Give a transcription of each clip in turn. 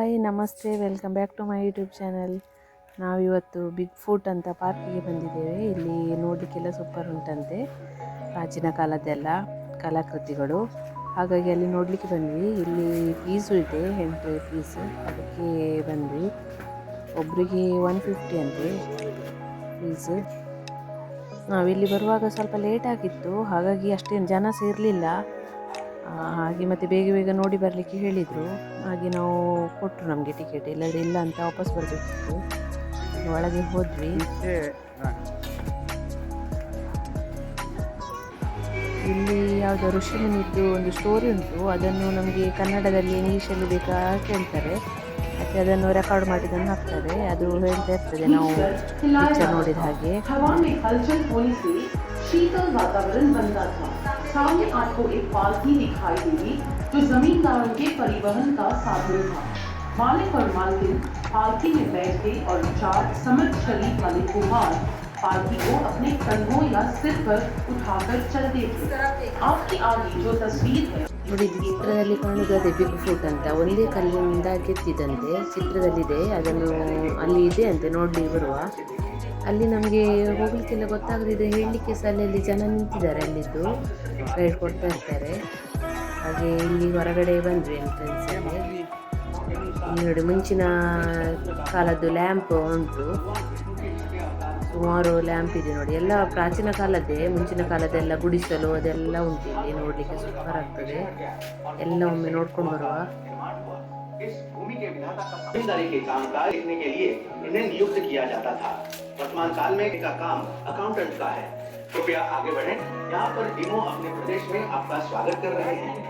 Hi, ನಮಸ್ತೆ. Welcome back to my YouTube channel ನಾವಿವತ್ತು big foot ಅಂತ ಪಾರ್ಕಿಗೆ ಬಂದಿದ್ದೇವೆ. ಇಲ್ಲಿ ನೋಡಲಿಕ್ಕೆಲ್ಲ ಸೂಪರ್ ಉಂಟಂತೆ. ಪ್ರಾಚೀನ ಕಾಲದ್ದೆಲ್ಲ ಕಲಾಕೃತಿಗಳು. ಹಾಗಾಗಿ ಅಲ್ಲಿ ನೋಡಲಿಕ್ಕೆ ಬಂದ್ವಿ. ಇಲ್ಲಿ ಫೀಸು ಇದೆ ಎಂಟ್ರಿ ಫೀಸು ಅದಕ್ಕೆ ಬಂದ್ವಿ. ಒಬ್ಬರಿಗೆ ಒನ್ ಫಿಫ್ಟಿ ಅಂತೆ ಫೀಸು ನಾವಿಲ್ಲಿ ಬರುವಾಗ ಸ್ವಲ್ಪ ಲೇಟ್ ಆಗಿತ್ತು. ಹಾಗಾಗಿ ಅಷ್ಟೇನು ಜನ ಸೇರಲಿಲ್ಲ. ಹಾಗೆ ಮತ್ತೆ ಬೇಗ ಬೇಗ ನೋಡಿ ಬರಲಿಕ್ಕೆ ಹೇಳಿದರು. ಹಾಗೆ ನಾವು ಕೊಟ್ಟರು ನಮಗೆ ಟಿಕೆಟ್ ಇಲ್ಲದ್ರೆ ಇಲ್ಲ ಅಂತ ವಾಪಸ್ ಬರಬೇಕಿತ್ತು. ಒಳಗೆ ಹೋದ್ವಿ. ಇಲ್ಲಿ ಯಾವುದೋ ಋಷಿಮುನಿದ್ದು ಒಂದು ಸ್ಟೋರಿ ಉಂಟು. ಅದನ್ನು ನಮಗೆ ಕನ್ನಡದಲ್ಲಿ ಇಂಗ್ಲೀಷಲ್ಲಿ ಬೇಕಾ ಕೇಳ್ತಾರೆ. ಮತ್ತು ಅದನ್ನು ರೆಕಾರ್ಡ್ ಮಾಡಿದ್ದನ್ನು ಹಾಕ್ತಾರೆ. ಅದು ಹೇಳ್ತಾ ಇರ್ತದೆ ನಾವು ನೋಡಿದ ಹಾಗೆ. ಶೀತಲ್ ವಾತಾವರಣ हलचल होने से शीतल वातावरण बनता था सामने आपको एक पालकी दिखाई देगी जो जमींदारों के परिवहन का साधन था मालिक और मालकिन पालकी में बैठे और चार समर्थ शरीर वाले कुमार पालकी को अपने कंधों या सिर पर उठाकर चलते थे आपकी आगे जो तस्वीर है ನೋಡಿ ಇದು ಚಿತ್ರದಲ್ಲಿ ಕಾಣುವುದು ಅದೇ ಬಿಗ್ ಫುಟ್ ಅಂತ ಒಂದೇ ಕಲ್ಲಿನಿಂದ ಕೆತ್ತಿದಂತೆ ಚಿತ್ರದಲ್ಲಿದೆ ಅದನ್ನು ಅಲ್ಲಿ ಇದೆ ಅಂತೆ ನೋಡಿ ಬರುವ ಅಲ್ಲಿ ನಮಗೆ ಹೋಗ್ಲಿಕ್ಕೆಲ್ಲ ಗೊತ್ತಾಗದಿದೆ ಹೇಳಲಿಕ್ಕೆ ಸಹ ಅಲ್ಲಿ ಜನ ನಿಂತಿದ್ದಾರೆ ಅಲ್ಲಿದ್ದು ಗೈಡ್ ಕೊಡ್ತಾ ಇರ್ತಾರೆ ಹಾಗೆ ಇಲ್ಲಿ ಹೊರಗಡೆ ಬಂದ್ವಿ ಎಂಟ್ರೆನ್ಸಲ್ಲಿ ಇಲ್ಲಿ ನೋಡಿ ಮುಂಚಿನ ಕಾಲದ್ದು ಲ್ಯಾಂಪ್ ಉಂಟು ಸುಮಾರು ಲ್ಯಾಂಪ್ ಇದೆ ನೋಡಿ ಎಲ್ಲ ಪ್ರಾಚೀನ ಕಾಲದ್ದೇ ಮುಂಚಿನ ಕಾಲದೆಲ್ಲ ಗುಡಿಸಲು ಅದೆಲ್ಲ ಉಂಟು ಇಲ್ಲಿ ನೋಡಲಿಕ್ಕೆ ಸೂಪರ್ ಆಗ್ತದೆ ಎಲ್ಲ ಒಮ್ಮೆ ನೋಡ್ಕೊಂಡು ಬರುವ इस भूमि के विधाता का जमींदारी के काम का लिखने के लिए इन्हें नियुक्त किया जाता था वर्तमान काल में इनका काम अकाउंटेंट का है। कृपया तो आगे बढ़े। यहाँ पर डीमो अपने प्रदेश में आपका स्वागत कर रहे हैं।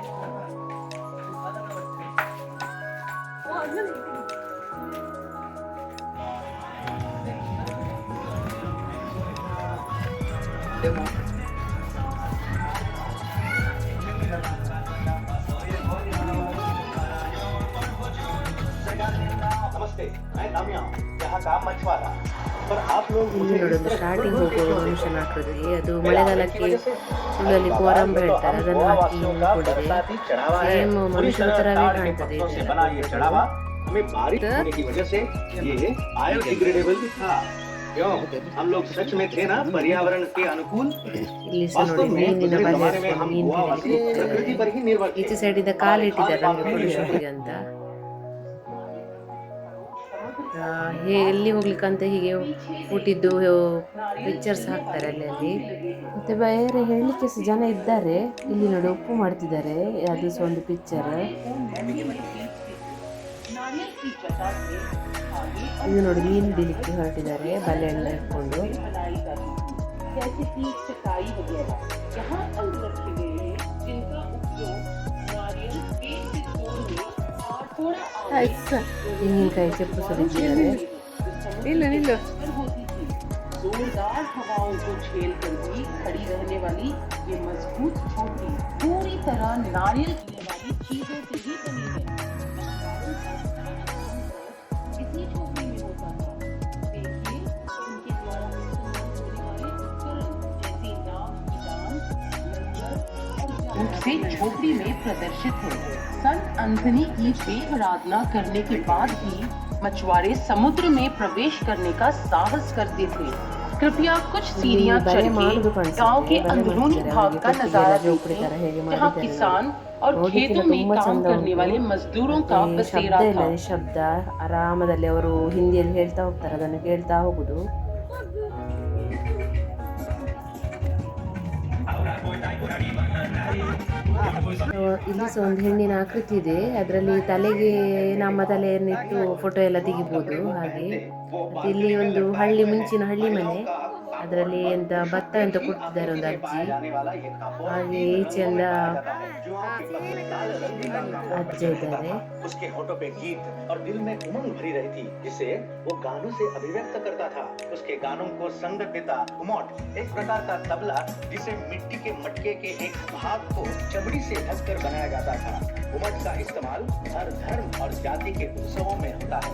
नमस्ते, मैं दामिया यहाँ काम मछुआरा। ನೋಡೋದು ಸ್ಟಾರ್ಟಿಂಗ್ ಹೋಗುವ ಮಿಷನ್ ಹಾಕಿದ್ರಿ ಅದು ಮಳೆಗಾಲಕ್ಕೆ ಸುಳ್ಳಲ್ಲಿ ಕೋರಂಬ ಹೇಳ್ತಾರೆ. ಅದನ್ನು ಹಾಕಿ ಕೊಡಿದೆ ಸೇಮ್ ಮನುಷ್ಯನ ಥರವೇ ಕಾಣ್ತದೆ ಈಚೆ ಸೈಡ್ ಇಂದ ಕಾಲಿಟ್ಟಿದ್ದಾರೆ ನಮಗೆ ಫೋಟೋ ಅಂತ. ಹೇ ಎಲ್ಲಿ ಹೋಗ್ಲಿಕ್ಕಂತ ಹೀಗೆ ಊಟಿದ್ದು ಪಿಕ್ಚರ್ಸ್ ಹಾಕ್ತಾರೆ ಅಲ್ಲಲ್ಲಿ ಮತ್ತು ಬೇರೆ ಹೇಳಲಿಕ್ಕೆ ಸಹ ಜನ ಇದ್ದಾರೆ. ಇಲ್ಲಿ ನೋಡಿ ಉಪ್ಪು ಮಾಡ್ತಿದ್ದಾರೆ. ಅದು ಸಹ ಒಂದು ಪಿಕ್ಚರ್ ಇದು ನೋಡಿ ಮೀನು ಬೀಳಿಕ್ಕೆ ಹೊರಟಿದ್ದಾರೆ. ಬಲೆ ಎಲ್ಲ ಇಟ್ಕೊಂಡು. थी जोरदार हवाओं को झेल कर भी खड़ी रहने वाली ये मज़बूत चोटी पूरी तरह नारियल पीने वाली चीज़ों से ही बनी है। इसी चोटी में होता। था देखिए उनके द्वारा जैसे और झोपड़ी में प्रदर्शित है। संत अंथनी की देह आराधना करने के बाद भी मछुआरे समुद्र में प्रवेश करने का साहस करते थे कृपया कुछ सीढ़ियां बड़े चढ़ के मार्ग बन सकते गांव के हैं, बड़े अंदरूनी मंदिर हैं, भाग का आगे नजारा कच्ची झोपड़ी तरह है, ये देखें जहां मार्ग है। किसान और ನೋಡ್ಲಿಕ್ಕೆಲ್ಲ खेतों में ತುಂಬಾ काम ಚಂದ करने ಉಂಟು. वाले मजदूरों का ಮತ್ತೆ ಶಬ್ದ बसेरा ಇಲ್ಲ था ನಿಶಬ್ದ ಆರಾಮದಲ್ಲಿ ಅವರು ಹಿಂದಿಯಲ್ಲಿ ಹೇಳ್ತಾ ಹೋಗ್ತಾರೆ ಅದನ್ನು ಕೇಳ್ತಾ ಹೋಗುದು ಇಲ್ಲಿ ಸಹ ಒಂದು ಹೆಣ್ಣಿನ ಆಕೃತಿ ಇದೆ. ಅದರಲ್ಲಿ ತಲೆಗೆ ನಮ್ಮ ತಲೆಯನ್ನಿಟ್ಟು ಫೋಟೋ ಎಲ್ಲ ತೆಗಿಬಹುದು ಹಾಗೆ. ಇಲ್ಲಿ ಒಂದು ಹಳ್ಳಿ, ಮುಂಚಿನ ಹಳ್ಳಿ ಮನೆ. ಅದರಲ್ಲಿ ಎಂತ ಭತ್ತ ಅಂತ ಕೊಡ್ತಿದ್ದಾರೆ ಒಂದು ಅಜ್ಜಿ जाने वाला ये था ಹಾಗೆ ಈಚೆಯಿಂದ ಅಜ್ಜ ಇದ್ದಾರೆ उसके होठों पे गीत और दिल में उमंग भरी रही थी जिसे वो गानों से अभिव्यक्त करता था उसके गानों को संग देता उमोट एक प्रकार का तबला जिसे मिट्टी के मटके के एक भाग को चमड़ी से ढककर बनाया जाता था उमट का इस्तेमाल हर धर्म और जाति के उत्सवों में होता है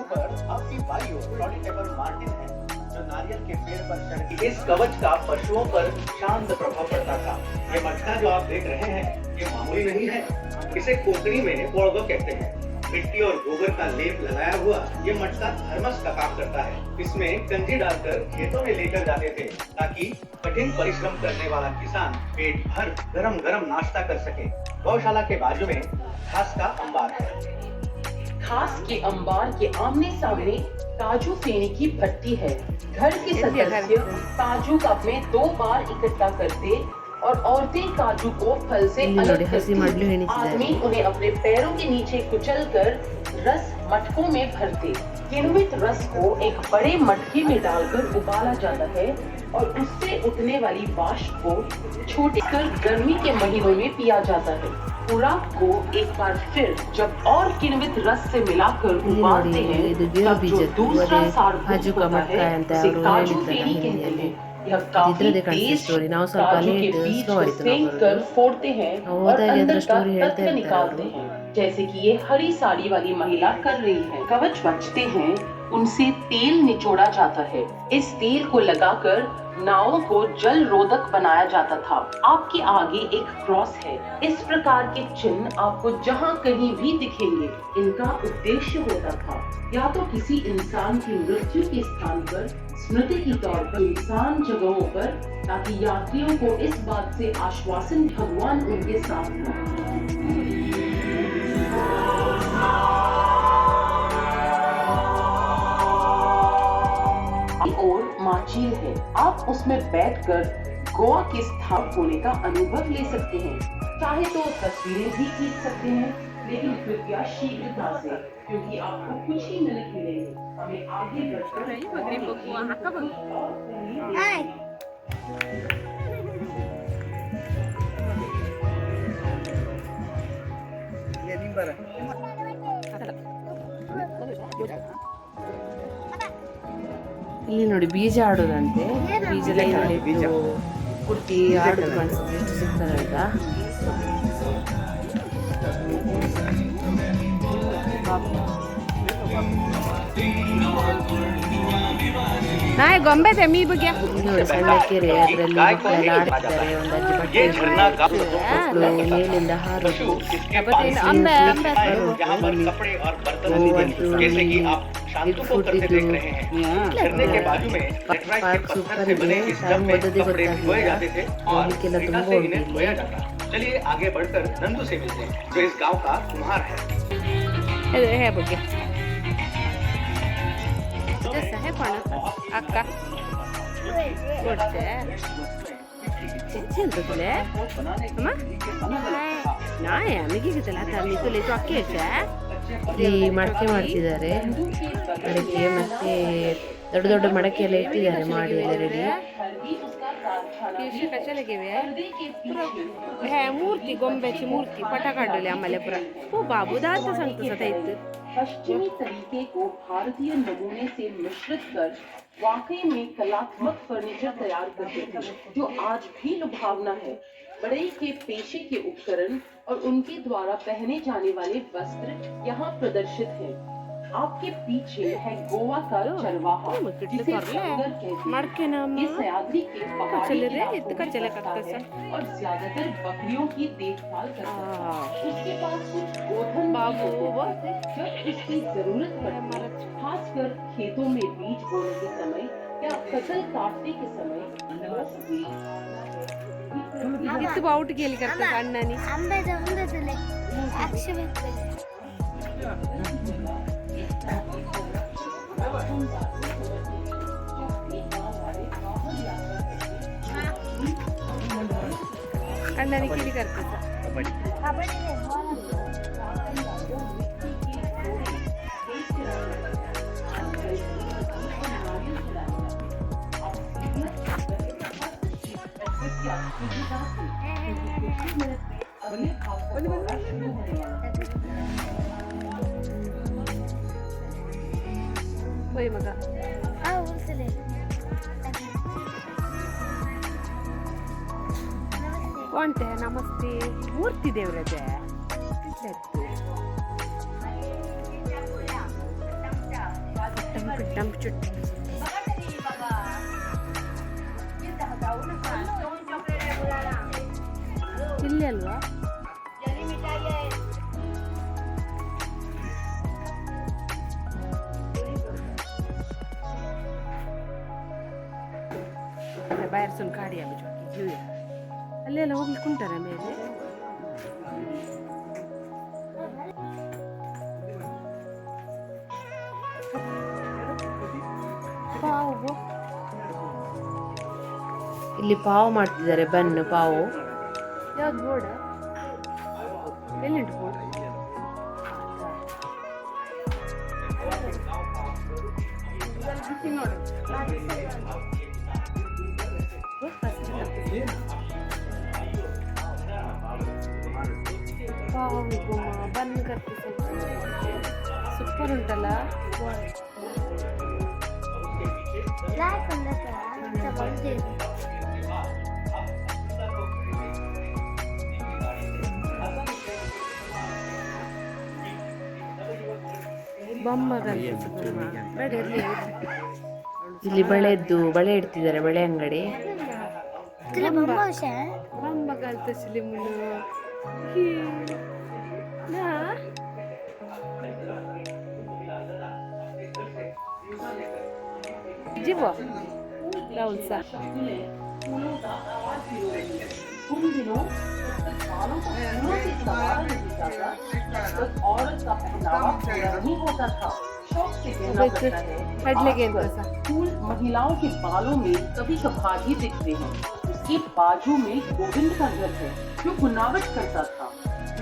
ऊपर आपकी by ore Lord ever Martin है जो नारियल के पेड़ पर चढ़ इस कवच का पशुओं पर शांत प्रभाव पड़ता था। ये मटका जो आप देख रहे हैं, ये मामूली नहीं है। इसे कोंकणी में पोड़गो कहते हैं। मिट्टी और गोबर का लेप लगाया हुआ ये मटका थर्मस का काम करता है। इसमें कंजी डालकर खेतों में लेकर जाते थे, ताकि कठिन परिश्रम करने वाला किसान पेट भर गरम गरम नाश्ता कर सके। गौशाला के बाजू में घास का अंबार है। खास के अंबार के आमने सामने काजू सेने की भर्ती है। घर के सदस्य काजू कप में दो बार इकट्ठा करते और औरतें काजू को फल से अलग करती। आदमी उन्हें अपने पैरों के नीचे कुचल कर रस मटकों में भरते किण्वित रस को एक बड़े मटके में डालकर उबाला जाता है और उससे उठने वाली वाष्प को छोटे कर गर्मी के महीनों में पिया जाता है खुराक को एक बार फिर जब और किण्वित रस से मिलाकर ಇಲ್ಲಿ उबालते ನೋಡಿ, हैं ಇದು ಗೇರು तब जो ಬೀಜದ್ದು दूसरा ಅದೇ सारभूत ಕಾಜು होता ಕಮಟ್ಕ है ಅಂತ उसे ಅವರು काजू ಹೇಳಿದ್ರಲ್ಲ फेनी कहते ಹಿಂದಿಯಲ್ಲಿ हैं यह काफी ಇದ್ರದ್ದೇ ಕಾಣಿಸ್ತು तेज ಸ್ಟೋರಿ ನಾವು ಸ್ವಲ್ಪ काजू के ಲೇಟ್ बीज ಸ್ಲೋ को ಆಯ್ತು सेंक ನಾವು कर फोड़ते हैं ನಾವು और ಹೋದಾಗ अंदर ಅದ್ರ का ಸ್ಟೋರಿ ಹೇಳ್ತಾ तत्व ಇರ್ತಾರೆ निकालते ಅವರು हैं जैसे कि ये हरी साड़ी वाली महिला कर रही है। कवच बचते हैं, उनसे तेल निचोड़ा जाता है। इस तेल को लगाकर नावों को जल रोधक बनाया जाता था। आपके आगे एक क्रॉस है। इस प्रकार के चिन्ह आपको जहाँ कहीं भी दिखेंगे, इनका उद्देश्य होता था। या तो किसी इंसान की मृत्यु के स्थान पर, स्मृति के तौर पर, इंसान जगहों पर, ताकि यात्रियों को इस बात से आश्वासन भगवान उनके साथ हो माचील है आप उसमें बैठकर गोवा के स्थान होने का अनुभव ले सकते हैं। चाहे तो तस्वीरें भी खींच सकते हैं लेकिन कृपया शीघ्रता से क्योंकि आपको कुछ ही मिनट मिलेंगे। हमें आगे बढ़कर और पहले ಇಲ್ಲಿ ನೋಡಿ ಬೀಜ ಆಡೋದಂತೆ ಬೀಜ ಬೀಜ ಕುಟ್ಟಿ ಆಡೋದು ಎಷ್ಟು ಅಂತ ನಾಯಿ ಗೊಂಬೆ ತೆಮ್ಮಿ ಬಗ್ಗೆ ನೋಡಿ ಸಣ್ಣ ಕೆರೆ ಅದರಲ್ಲಿ ಮಕ್ಕಳೆಲ್ಲ ಬಟ್ಟೆ ಮಕ್ಕಳು ಮೇಲಿಂದ ಹಾರೋದು है ना, अंबे अंबे यहाँ पर कपड़े और बर्तन जैसे कि आप शांतु को करते देख रहे हैं झरने के बाजू में लेटराइट के पार्क पत्थर सुपर से बने ಇದೆ इस ಟೈಮ್ डब में ಓದೋದೇ कपड़े भिगोए ಗೊತ್ತಾಗಲಿಲ್ಲ जाते थे और ಹೋಗ್ಲಿಕ್ಕೆಲ್ಲ रीता ತುಂಬಾ से इन्हें ಉಂಟು धोया ಇಲ್ಲಿ जाता चलिए आगे बढ़कर नंदू से मिलते हैं जो इस गांव का कुम्हार है ಇದು ಹೇ ಬಗ್ಗೆ ಜಸ್ಸ ಹೇ ಪಣ ಅಕ್ಕ ಕೊಡ್ತೆ ಚಿಚ್ಚಿ ಅಂತದಲೆ ಅಮ್ಮ ನಾಯ ಮಿಗಿಗಿತ್ತಲ್ಲ ತಮ್ಮಿ ತುಲೆ तो ಅಕ್ಕಿ ಈ ಮಡಕೆ ಮಾಡ್ತಿದ್ದಾರೆ. ಅಡುಗೆ ಮತ್ತೆ ದೊಡ್ಡ ದೊಡ್ಡ ಮಡಕೆ ಎಲ್ಲ ಇಟ್ಟಿದ್ದಾರೆ ಮಾಡಿ ಅದರಲ್ಲಿ ಮೂರ್ತಿ ಗೊಂಬೆಚಿ ಮೂರ್ತಿ ಪಟಕಾಡಲಿ ಆಮೇಲೆ ಪುರ ಓ ಬಾಬು ದಾತ ಸಂತಸ ಪಶ್ಚಿಮಿ ತರೀಕೆ ಭಾರತೀಯ ನಮೂನೆ ಸೇ ಮಿಶ್ರಿತ ಕರ್ वाकई में कलात्मक फर्नीचर तैयार करते थे जो आज भी लुभावना है बढ़ई के पेशे के उपकरण और उनके द्वारा पहने जाने वाले वस्त्र यहाँ प्रदर्शित हैं। आपके पीछे है गोवा का चरवाहा जिसे करले? कहते हैं ये सयाद्री के पहाड़ी इलाकों में है और ज़्यादातर बकरियों की देखभाल करता है उसके पास कुछ गोधन बाबू होते हैं। जब इसकी ज़रूरत पड़ती है खासकर खेतों में बीज बोने के समय फ़सल काटने के समय किती बाउट गेली करतात अण्णानी आंबे। जाऊन देतले अक्षय भेटले अण्णानी केली करतात ಹೋಯ್ ಮಗ ಒಂಟೆ ನಮಸ್ತೆ ಮೂರ್ತಿ ದೇವ್ರದೆ ಡಂಪ್ ಚುಟ್ಟಿ ಇಲ್ಲಿ ಅಲ್ವಾ? ಬಾಯರ್ ಸುನ್ ಕಾಡಿ ಬಿಟ್ಟು ಅಲ್ಲೆಲ್ಲ ಹೋಗ್ಲಿಕ್ಕೆ ಉಂಟಾರ ಮೇಲೆ? ಇಲ್ಲಿ ಪಾವು ಮಾಡ್ತಿದ್ದಾರೆ ಬನ್ನು ಪಾವು. ಯಾವ್ದು ಬೋರ್ಡ ಎಲ್ಲಿಂಟು ಬೋರ್ಡ್ ನೋಡು ಪಾವು ಗುಮ್ಮ ಬನ್ ಕರ್ತಿ ಸೂಪರ್ ಉಂಟಲ್ಲ ಇಲ್ಲಿ ಬಳೆದ್ದು ಬಳೆ ಇಡ್ತಿದ್ದಾರೆ ಬಳೆ ಅಂಗಡಿ. तुला औरत का महिलाओं के बालों में कभी कभार ही दिखते हैं उसके बाजू में गोविंद का घर है जो गुनावट करता था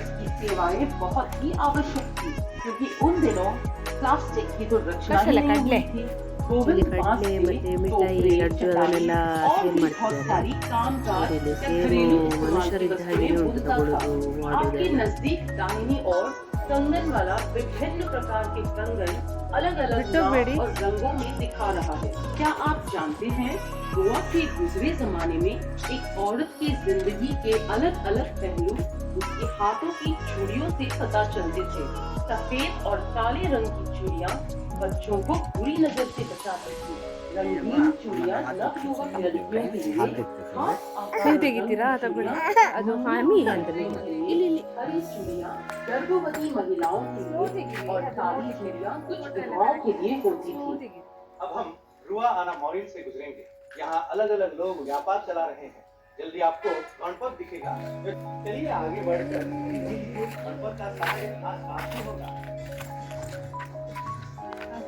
इसकी सेवाएँ बहुत ही आवश्यक थी क्योंकि उन दिनों प्लास्टिक की तो रक्षा नहीं थी ಇಲ್ಲಿ गोविंद बांस ಕಡಲೆ के ಮತ್ತೆ ಮಿಠಾಯಿ टोकरे, ಲಡ್ಡು चटाई ಅದನ್ನೆಲ್ಲ और ಸೇಲ್ भी बहुत ಮಾಡ್ತಿದ್ದಾರೆ सारी कामकाज ಇಲ್ಲಿ या ಸೇರು घरेलू इस्तेमाल की ಮನುಷ್ಯರಿದ್ದ वस्तुएं ಹಾಗೆ ಉಂಟು बुनता था ತಗೊಳ್ಳೋದು आपके ಮಾಡೋದೆಲ್ಲ नजदीक दाहिनी ओर कंगन वाला विभिन्न प्रकार के कंगन अलग अलग बिट्टू बेड़ी। और रंगों में दिखा रहा है क्या आप जानते हैं गोवा के गुजरे जमाने में एक औरत की जिंदगी के अलग अलग पहलू उसके हाथों की चूड़ियों से पता चलते थे सफेद और काले रंग की चूड़ियां बच्चों को बुरी नजर से बचाती थी रंगीन चूड़ियां नवयुवक लड़कियों के लिए खास आकार ನೀವು ತೆಗಿತೀರಾ ತಗೊಳ್ಳಿ ಅದು ಹಾಮಿ ಅಂತ ಇಲ್ಲಿ ಇಲ್ಲಿ हरी चूड़ियां गर्भवती महिलाओं के लिए और काली चूड़ियां कुछ विधवाओं के लिए होती थी अब हम रुआ आना मॉरिल से गुजरेंगे यहाँ अलग अलग लोग व्यापार चला रहे हैं जल्दी आपको गणपत दिखेगा चलिए आगे बढ़कर गणपत का सारे खास बात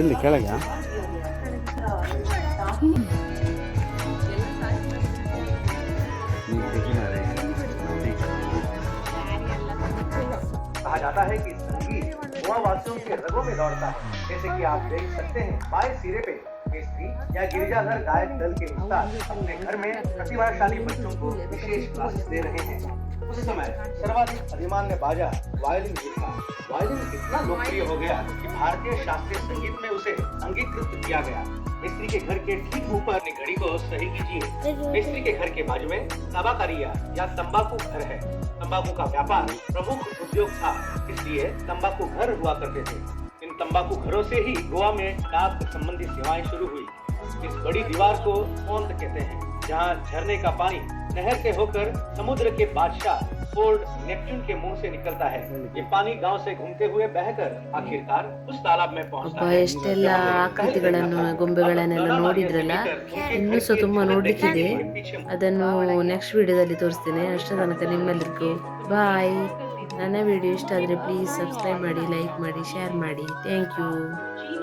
ಎಲ್ಲಿ ಕೆಳಗೆ कहा जाता है कि संगीत गोवा वासियों के रगों में दौड़ता है जैसे कि आप देख सकते हैं बाएं सिरे पे केसरी या गिरिजाधर गायक दल के उस्ताद अपने घर में प्रतिभाशाली बच्चों को विशेष क्लासेस दे रहे हैं उस समय सर्वाधिक अधिमान्य बाजा वायलिन था वायलिन इतना लोकप्रिय हो गया कि भारतीय शास्त्रीय संगीत में उसे अंगीकृत किया गया। मिस्त्री के घर के ठीक ऊपर अपनी घड़ी को सही कीजिए। मिस्त्री के घर के बाजू में तबाकारिया या तंबाकू घर है। तंबाकू का व्यापार प्रमुख उद्योग था, इसलिए तंबाकू घर हुआ करते थे। इन तंबाकू घरों से ही गोवा में डाक संबंधी सेवाएँ शुरू हुई। इस बड़ी दीवार को पोंत कहते हैं। जहाँ झरने का पानी नहर से होकर समुद्र के बादशाह फोर्ड नेपच्यून के मुंह से निकलता है ये पानी गांव से घूमते हुए बहकर आखिरकार उस तालाब में पहुंचता ಅಬ್ಬಾ है ಎಷ್ಟೆಲ್ಲ ಆಕೃತಿಗಳನ್ನು ಗೊಂಬೆಗಳನ್ನೆಲ್ಲ ನೋಡಿದ್ರಲ್ಲ ಇನ್ನೂ ಸಹ ತುಂಬ ನೋಡ್ಲಿಕ್ಕಿದೆ ಅದನ್ನು ನೆಕ್ಸ್ಟ್ ವಿಡಿಯೋದಲ್ಲಿ ತೋರಿಸ್ತೇನೆ ಅಷ್ಟರ ತನಕ ನಿಮ್ಮೆಲ್ಲರಿಗೂ ಬಾಯ್ ನನ್ನ ವಿಡಿಯೋ ಇಷ್ಟ ಆದರೆ ಪ್ಲೀಸ್ ಸಬ್ಸ್ಕ್ರೈಬ್ ಮಾಡಿ ಲೈಕ್ ಮಾಡಿ ಶೇರ್ ಮಾಡಿ ಥ್ಯಾಂಕ್ ಯು